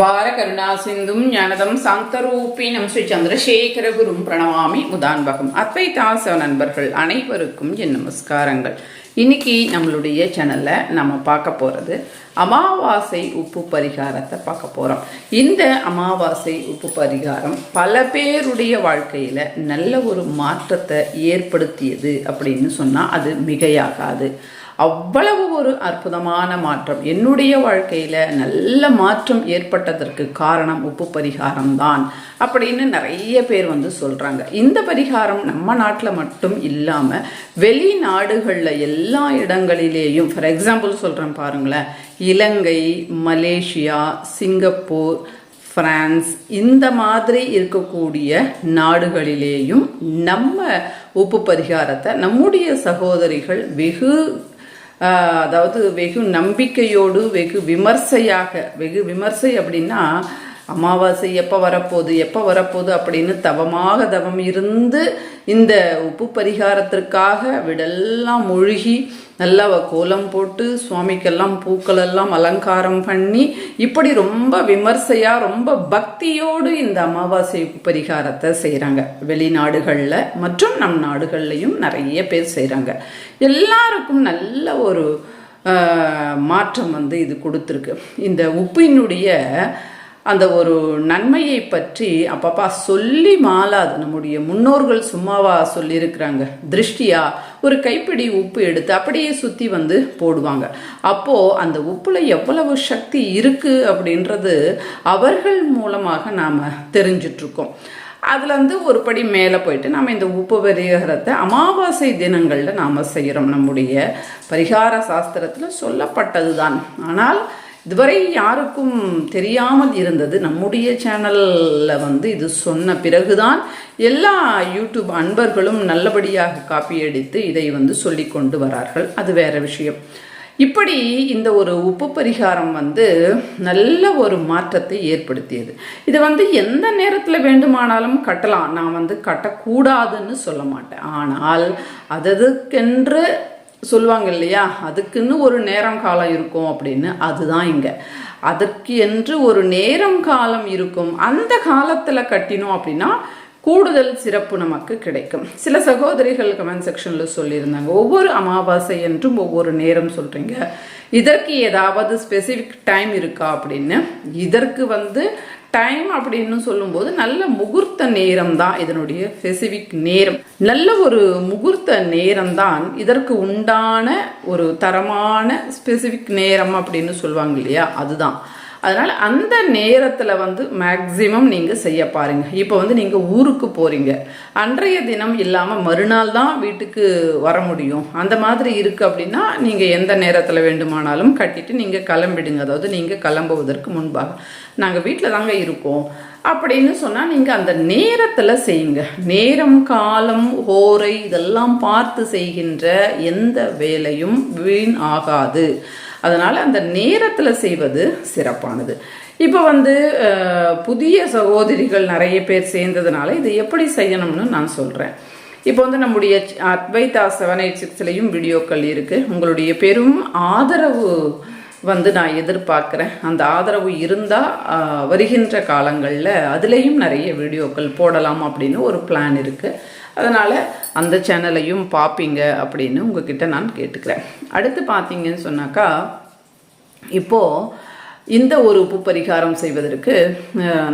அபார கருணா சிந்தும் ஞானதம் சாந்தரூபினம் ஸ்ரீ சந்திரசேகர குரும் பிரணவாமி முதான்பகம். அத்வைதாச நண்பர்கள் அனைவருக்கும் என் நமஸ்காரங்கள். இன்னைக்கு நம்மளுடைய சேனலில் நம்ம பார்க்க போகிறது அமாவாசை உப்பு பரிகாரத்தை பார்க்க போகிறோம் இந்த அமாவாசை உப்பு பரிகாரம் பல பேருடைய வாழ்க்கையில் நல்ல ஒரு மாற்றத்தை ஏற்படுத்தியது அப்படின்னு சொன்னால் அது மிகையாகாது. அவ்வளவு ஒரு அற்புதமான மாற்றம். என்னுடைய வாழ்க்கையில் நல்ல மாற்றம் ஏற்பட்டதற்கு காரணம் உப்பு பரிகாரம் தான் அப்படின்னு நிறைய பேர் வந்து சொல்கிறாங்க இந்த பரிகாரம் நம்ம நாட்டில் மட்டும் இல்லாமல் வெளிநாடுகளில் எல்லா இடங்களிலேயும் ஃபார் எக்ஸாம்பிள் சொல்கிறேன் பாருங்களேன் இலங்கை மலேசியா சிங்கப்பூர் ஃப்ரான்ஸ் இந்த மாதிரி இருக்கக்கூடிய நாடுகளிலேயும் நம்ம உப்பு பரிகாரத்தை நம்முடைய சகோதரிகள் வெகு அதாவது வெகு நம்பிக்கையோடு வெகு விமர்சையாக வெகு விமர்சை அப்படின்னா அமாவாசை எப்போ வரப்போகுது எப்போ வரப்போகுது அப்படின்னு தவமாக தவம் இருந்து இந்த உப்பு பரிகாரத்திற்காக விடெல்லாம் மூழ்கி நல்லா கோலம் போட்டு சுவாமிக்கெல்லாம் பூக்களெல்லாம் அலங்காரம் பண்ணி இப்படி ரொம்ப விமர்சையாக ரொம்ப பக்தியோடு இந்த அமாவாசை உப்பு பரிகாரத்தை செய்கிறாங்க வெளிநாடுகளில் மற்றும் நம் நாடுகள்லையும் நிறைய பேர் செய்கிறாங்க எல்லாருக்கும் நல்ல ஒரு மாற்றம் வந்து இது கொடுத்துருக்கு. இந்த உப்பினுடைய அந்த ஒரு நன்மையை பற்றி அப்பப்பா சொல்லி மாலாது நம்முடைய முன்னோர்கள் சும்மாவா சொல்லியிருக்கிறாங்க. திருஷ்டியா? ஒரு கைப்பிடி உப்பு எடுத்து அப்படியே சுற்றி வந்து போடுவாங்க. அப்போது அந்த உப்பில் எவ்வளவு சக்தி இருக்கு அப்படின்றது அவர்கள் மூலமாக நாம் தெரிஞ்சிட்ருக்கோம். அதுலேருந்து ஒரு படி மேலே போயிட்டு நம்ம இந்த உப்பு பரிகாரத்தை அமாவாசை தினங்களில் நாம் செய்கிறோம் நம்முடைய பரிகார சாஸ்திரத்தில் சொல்லப்பட்டது தான் ஆனால் இதுவரை யாருக்கும் தெரியாமல் இருந்தது. நம்முடைய சேனலில் வந்து இது சொன்ன பிறகுதான் எல்லா யூடியூப் அன்பர்களும் நல்லபடியாக காப்பி அடித்து இதை வந்து சொல்லி கொண்டு வரார்கள். அது வேற விஷயம். இப்படி இந்த ஒரு உப்பு பரிகாரம் வந்து நல்ல ஒரு மாற்றத்தை ஏற்படுத்தியது. இது வந்து எந்த நேரத்தில் வேண்டுமானாலும் கட்டலாம். நான் வந்து கட்டக்கூடாதுன்னு சொல்ல மாட்டேன். ஆனால் அததுக்கென்று சொல்லுவாங்க இல்லையா அதுக்குன்னு ஒரு நேரம் காலம் இருக்கும் அப்படின்னு. அதுதான் இங்கே. அதற்கு என்று ஒரு நேரம் காலம் இருக்கும். அந்த காலத்தில் கட்டினோம் அப்படின்னா கூடுதல் சிறப்பு நமக்கு கிடைக்கும். சில சகோதரிகள் கமெண்ட் செக்ஷனில் சொல்லியிருந்தாங்க. ஒவ்வொரு அமாவாசை என்றும் ஒவ்வொரு நேரம் சொல்கிறீங்க இதற்கு ஏதாவது ஸ்பெசிஃபிக் டைம் இருக்கா அப்படின்னு. இதற்கு வந்து டைம் அப்படின்னு சொல்லும்போது நல்ல முகூர்த்த நேரம் தான் இதனுடைய ஸ்பெசிஃபிக் நேரம். நல்ல ஒரு முகூர்த்த நேரம் தான் இதற்கு உண்டான ஒரு தரமான ஸ்பெசிஃபிக் நேரம் அப்படின்னு சொல்லுவாங்க இல்லையா? அதுதான். அதனால் அந்த நேரத்தில் வந்து மேக்சிமம் நீங்கள் செய்ய பாருங்க. இப்போ வந்து நீங்கள் ஊருக்கு போகிறீங்க அன்றைய தினம் இல்லாமல் மறுநாள் தான் வீட்டுக்கு வர முடியும். அந்த மாதிரி இருக்குது அப்படின்னா நீங்கள் எந்த நேரத்தில் வேண்டுமானாலும் கட்டிட்டு நீங்கள் கிளம்பிடுங்க. அதாவது நீங்கள் கிளம்புவதற்கு முன்பாக. நாங்கள் வீட்டில் தாங்க இருக்கோம். அப்படின்னு சொன்னால் நீங்கள் அந்த நேரத்தில் செய்யுங்க. நேரம் காலம் ஹோரை இதெல்லாம் பார்த்து செய்கின்ற எந்த வேலையும் வீண் ஆகாது. அதனால் அந்த நேரத்தில் செய்வது சிறப்பானது. இப்போ வந்து புதிய சகோதரிகள் நிறைய பேர் சேர்ந்ததுனால இதை எப்படி செய்யணும்னு நான் சொல்கிறேன் இப்போ வந்து நம்முடைய அத்வைதா செவன் எயிட் சிக்ஸ்லேயும் வீடியோக்கள் இருக்குது உங்களுடைய பெரும் ஆதரவு வந்து நான் எதிர்பார்க்குறேன். அந்த ஆதரவு இருந்தால் வருகின்ற காலங்களில் அதுலேயும் நிறைய வீடியோக்கள் போடலாம் அப்படின்னு ஒரு பிளான் இருக்குது அதனால் அந்த சேனலையும் பார்ப்பீங்க அப்படின்னு உங்ககிட்ட நான் கேட்டுக்கிறேன். அடுத்து பார்த்தீங்கன்னு சொன்னாக்கா இப்போது இந்த ஒரு உப்பு பரிகாரம் செய்வதற்கு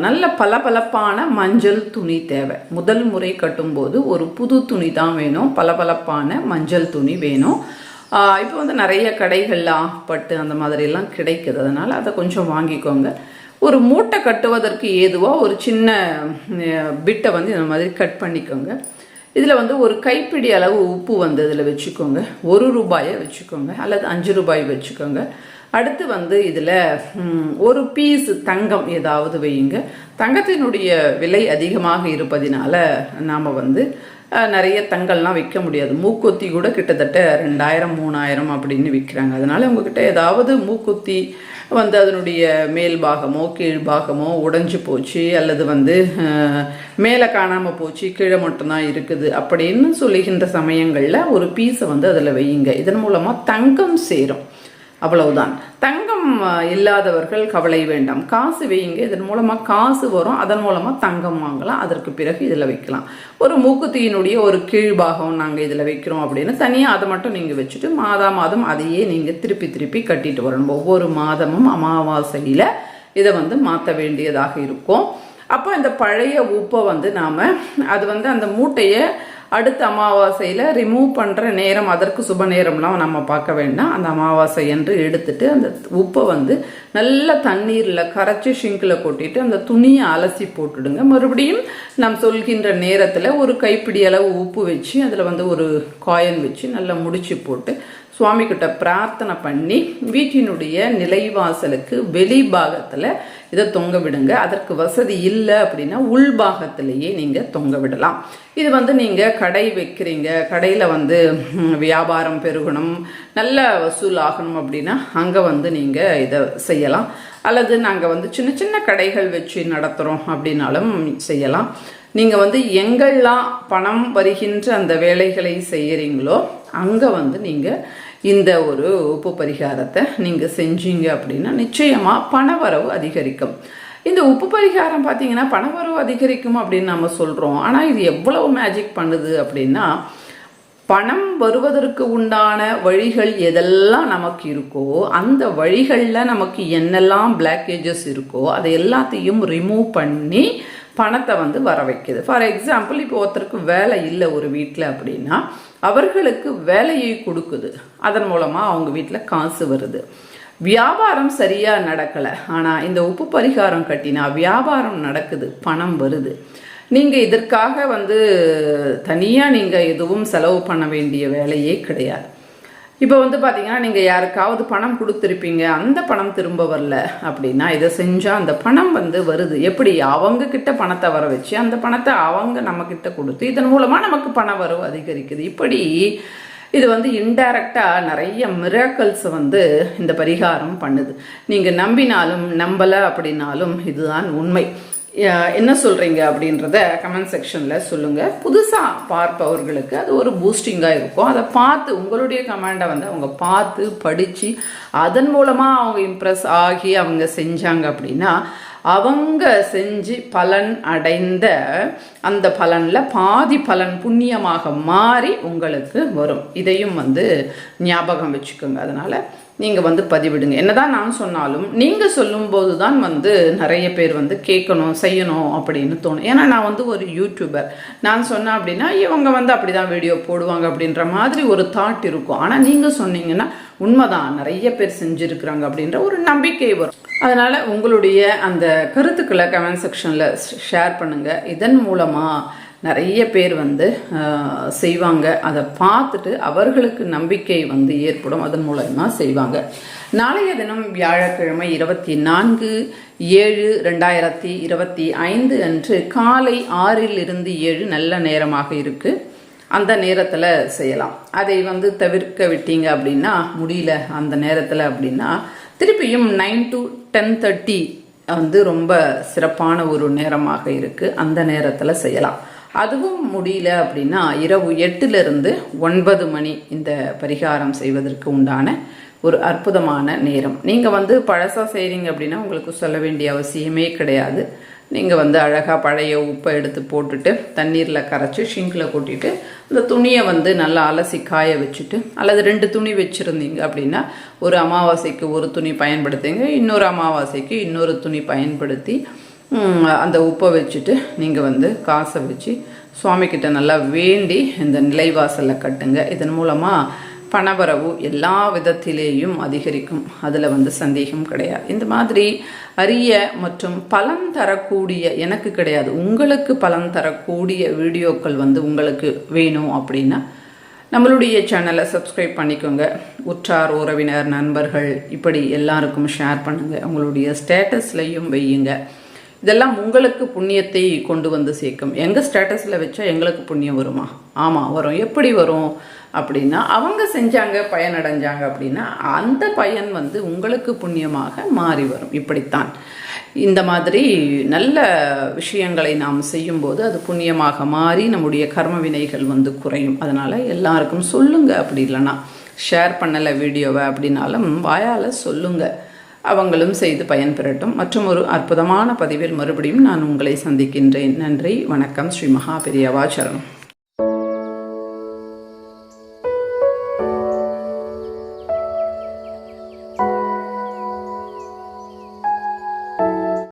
நல்ல பளபளப்பான மஞ்சள் துணி தேவை. முதல் முறை கட்டும்போது ஒரு புது துணி தான் வேணும். பளபளப்பான மஞ்சள் துணி வேணும். இப்போ வந்து நிறைய கடைகள்லாம் பட்டு அந்த மாதிரிலாம் கிடைக்குது. அதனால் அதை கொஞ்சம் வாங்கிக்கோங்க. ஒரு மூட்டை கட்டுவதற்கு ஏதுவாக ஒரு சின்ன பிட்டை வந்து இந்த மாதிரி கட் பண்ணிக்கோங்க. இதில் வந்து ஒரு கைப்பிடி அளவு உப்பு வந்து இதில் வச்சுக்கோங்க. ஒரு ரூபாயை வச்சுக்கோங்க. அல்லது அஞ்சு ரூபாய் வச்சுக்கோங்க. அடுத்து வந்து இதில் ஒரு பீஸ் தங்கம் ஏதாவது வையுங்க. தங்கத்தினுடைய விலை அதிகமாக இருப்பதினால நாம் வந்து நிறைய தங்கம்லாம் விற்க முடியாது. மூக்குத்தி கூட கிட்டத்தட்ட ரெண்டாயிரம் மூணாயிரம் அப்படின்னு விற்கிறாங்க. அதனால் உங்ககிட்ட ஏதாவது மூக்குத்தி வந்து அதனுடைய மேல் பாகமோ கீழ் பாகமோ உடைஞ்சு போச்சு அல்லது வந்து மேலே காணாமல் போச்சு கீழே மட்டும்தான் இருக்குது அப்படின்னு சொல்லுகின்ற சமயங்களில் ஒரு பீஸை வந்து அதில் வையுங்க. இதன் மூலமாக தங்கம் சேரும். அவ்வளவுதான். தங்கம் இல்லாதவர்கள் கவலை வேண்டாம். காசு வையுங்க. இதன் மூலமாக காசு வரும். அதன் மூலமாக தங்கம் வாங்கலாம். அதற்கு பிறகு இதில் வைக்கலாம். ஒரு மூக்குத்தியினுடைய ஒரு கீழ்பாகம் நாங்கள் இதில் வைக்கிறோம் அப்படின்னு தனியாக அதை மட்டும் நீங்கள் வச்சுட்டு மாதா மாதம் அதையே நீங்கள் திருப்பி திருப்பி கட்டிட்டு வரணும். ஒவ்வொரு மாதமும் அமாவாசையில் இதை வந்து மாற்ற வேண்டியதாக இருக்கும். அப்போ இந்த பழைய உப்பை வந்து நாம் அது வந்து அந்த மூட்டையை அடுத்த அமாவாசையில் ரிமூவ் பண்ணுற நேரம் அதற்கு சுப நேரம்லாம் நம்ம பார்க்க வேண்டாம். அந்த அமாவாசை என்று எடுத்துட்டு அந்த உப்பை வந்து நல்ல தண்ணீரில் கரைச்சி ஷிங்கில் கொட்டிட்டு அந்த துணியை அலசி போட்டுடுங்க. மறுபடியும் நாம் சொல்கின்ற நேரத்தில் ஒரு கைப்பிடி அளவு உப்பு வச்சு அதில் வந்து ஒரு காயின் வச்சு நல்லா முடிச்சு போட்டு சுவாமி கிட்ட பிரார்த்தனை பண்ணி வீட்டினுடைய நிலைவாசலுக்கு வெளி பாகத்தில் இதை தொங்க விடுங்க. அதற்கு வசதி இல்லை அப்படின்னா உள்பாகத்திலேயே நீங்கள் தொங்க விடலாம். இது வந்து நீங்கள் கடை வைக்கிறீங்க. கடையில் வந்து வியாபாரம் பெருகணும் நல்ல வசூல் ஆகணும் அப்படின்னா அங்கே வந்து நீங்கள் இதை செய்யலாம். அல்லது நாங்கள் வந்து சின்ன சின்ன கடைகள் வச்சு நடத்துகிறோம் அப்படின்னாலும் செய்யலாம். நீங்கள் வந்து எங்கெல்லாம் பணம் வருகின்ற அந்த வேலைகளை செய்கிறீங்களோ அங்கே வந்து நீங்கள் இந்த ஒரு உப்பு பரிகாரத்தை நீங்கள் செஞ்சீங்க அப்படின்னா நிச்சயமாக பணவரவு அதிகரிக்கும். இந்த உப்பு பரிகாரம் பார்த்தீங்கன்னா பணவரவு அதிகரிக்கும் அப்படின்னு நம்ம சொல்கிறோம் ஆனால் இது எவ்வளவு மேஜிக் பண்ணுது அப்படின்னா பணம் வருவதற்கு உண்டான வழிகள் எதெல்லாம் நமக்கு இருக்கோ அந்த வழிகளில் நமக்கு என்னெல்லாம் பிளாக்கேஜஸ் இருக்கோ அதை எல்லாத்தையும் ரிமூவ் பண்ணி பணத்தை வந்து வர வைக்குது ஃபார் எக்ஸாம்பிள் இப்போ ஒருத்தருக்கு வேலை இல்லை ஒரு வீட்டில் அப்படின்னா அவர்களுக்கு வேலையை கொடுக்குது. அதன் மூலமாக அவங்க வீட்டில் காசு வருது. வியாபாரம் சரியாக நடக்கலை. ஆனால் இந்த உப்பு பரிகாரம் கட்டினா வியாபாரம் நடக்குது. பணம் வருது. நீங்கள் இதற்காக வந்து தனியாக நீங்கள் எதுவும் செலவு பண்ண வேண்டிய வேலையே கிடையாது. இப்போ வந்து பார்த்தீங்கன்னா நீங்கள் யாருக்காவது பணம் கொடுத்துருப்பீங்க அந்த பணம் திரும்ப வரல அப்படின்னா இதை செஞ்சால் அந்த பணம் வந்து வருது. எப்படி? அவங்கக்கிட்ட பணத்தை வர வச்சு அந்த பணத்தை அவங்க நம்மக்கிட்ட கொடுத்து இதன் மூலமாக நமக்கு பண வரவு அதிகரிக்குது. இப்படி இது வந்து இன்டைரக்டாக நிறைய மிராக்கல்ஸை வந்து இந்த பரிகாரம் பண்ணுது. நீங்கள் நம்பினாலும் நம்பலை அப்படின்னாலும் இதுதான் உண்மை. என்ன சொல்கிறீங்க அப்படின்றத கமெண்ட் செக்ஷனில் சொல்லுங்கள் புதுசாக பார்ப்பவர்களுக்கு அது ஒரு பூஸ்டிங்காக இருக்கும். அதை பார்த்து உங்களுடைய கமெண்டை வந்து அவங்க பார்த்து படித்து அதன் மூலமாக அவங்க இம்ப்ரெஸ் ஆகி அவங்க செஞ்சாங்க அப்படின்னா அவங்க செஞ்சு பலன் அடைந்த அந்த பலனில் பாதி பலன் புண்ணியமாக மாறி உங்களுக்கு வரும். இதையும் வந்து ஞாபகம் வச்சுக்கோங்க. அதனால் நீங்கள் வந்து பதிவிடுங்க. என்னதான் நான் சொன்னாலும் நீங்கள் சொல்லும்போது தான் வந்து நிறைய பேர் வந்து கேட்கணும் செய்யணும் அப்படின்னு தோணும். ஏன்னா நான் வந்து ஒரு யூடியூபர் நான் சொன்னேன் அப்படின்னா இவங்க வந்து அப்படி தான் வீடியோ போடுவாங்க அப்படின்ற மாதிரி ஒரு தாட் இருக்கும். ஆனால் நீங்கள் சொன்னீங்கன்னா உண்மைதான். நிறைய பேர் செஞ்சுருக்குறாங்க அப்படின்ற ஒரு நம்பிக்கை வரும். அதனால் உங்களுடைய அந்த கருத்துக்களை கமெண்ட் செக்ஷனில் ஷேர் பண்ணுங்கள் இதன் மூலமாக நிறைய பேர் வந்து செய்வாங்க. அதை பார்த்துட்டு அவர்களுக்கு நம்பிக்கை வந்து ஏற்படும். அதன் மூலயமா செய்வாங்க. நாளைய தினம் வியாழக்கிழமை இருபத்தி நான்கு ஏழு ரெண்டாயிரத்தி இருபத்தி ஐந்து அன்று காலை ஆறில் இருந்து ஏழு நல்ல நேரமாக இருக்குது அந்த நேரத்தில் செய்யலாம். அதை வந்து தவிர்க்க விட்டீங்க அப்படின்னா முடியல அந்த நேரத்தில் அப்படின்னா திருப்பியும் நைன் டு டென் தேர்ட்டி வந்து ரொம்ப சிறப்பான ஒரு நேரமாக இருக்குது அந்த நேரத்தில் செய்யலாம். அதுவும் முடியல அப்படின்னா இரவு எட்டுலேருந்து ஒன்பது மணி இந்த பரிகாரம் செய்வதற்கு உண்டான ஒரு அற்புதமான நேரம். நீங்கள் வந்து பழசாக செய்கிறீங்க அப்படின்னா உங்களுக்கு சொல்ல வேண்டிய அவசியமே கிடையாது. நீங்கள் வந்து அழகாக பழைய உப்பை எடுத்து போட்டுட்டு தண்ணீரில் கரைச்சி ஷிங்கில் கொட்டிட்டு அந்த துணியை வந்து நல்லா அலசி காய வச்சுட்டு அல்லது ரெண்டு துணி வச்சுருந்தீங்க அப்படின்னா ஒரு அமாவாசைக்கு ஒரு துணி பயன்படுத்துங்க இன்னொரு அமாவாசைக்கு இன்னொரு துணி பயன்படுத்தி அந்த உப்பை வச்சுட்டு நீங்கள் வந்து காசை வச்சு சுவாமிக்கிட்ட நல்லா வேண்டி இந்த நிலைவாசலில் கட்டுங்க. இதன் மூலமாக பணவரவு எல்லா விதத்திலேயும் அதிகரிக்கும். அதில் வந்து சந்தேகம் கிடையாது. இந்த மாதிரி அரிய மற்றும் பலன் தரக்கூடிய எனக்கு கிடையாது உங்களுக்கு பலன் தரக்கூடிய வீடியோக்கள் வந்து உங்களுக்கு வேணும் அப்படின்னா நம்மளுடைய சேனலை சப்ஸ்கிரைப் பண்ணிக்கோங்க. உற்றார் உறவினர் நண்பர்கள் இப்படி எல்லாருக்கும் ஷேர் பண்ணுங்கள் உங்களுடைய ஸ்டேட்டஸ்லையும் வையுங்க. இதெல்லாம் உங்களுக்கு புண்ணியத்தை கொண்டு வந்து சேர்க்கும். எங்கள் ஸ்டேட்டஸில் வச்சா எங்களுக்கு புண்ணியம் வருமா? ஆமாம் வரும். எப்படி வரும்? அப்படின்னா அவங்க செஞ்சாங்க பயனடைஞ்சாங்க அப்படின்னா அந்த பயன் வந்து உங்களுக்கு புண்ணியமாக மாறி வரும். இப்படித்தான். இந்த மாதிரி நல்ல விஷயங்களை நாம் செய்யும்போது அது புண்ணியமாக மாறி நம்முடைய கர்ம வினைகள் வந்து குறையும். அதனால் எல்லாருக்கும் சொல்லுங்கள் அப்படி இல்லைன்னா. ஷேர் பண்ணலை வீடியோவை அப்படின்னாலும் வாயால் சொல்லுங்கள் அவங்களும் செய்து பயன்பெறட்டும் மற்றும் ஒரு அற்புதமான பதிவில் மறுபடியும் நான் உங்களை சந்திக்கின்றேன். நன்றி. வணக்கம். ஸ்ரீ மகா பெரியவா சரணம்.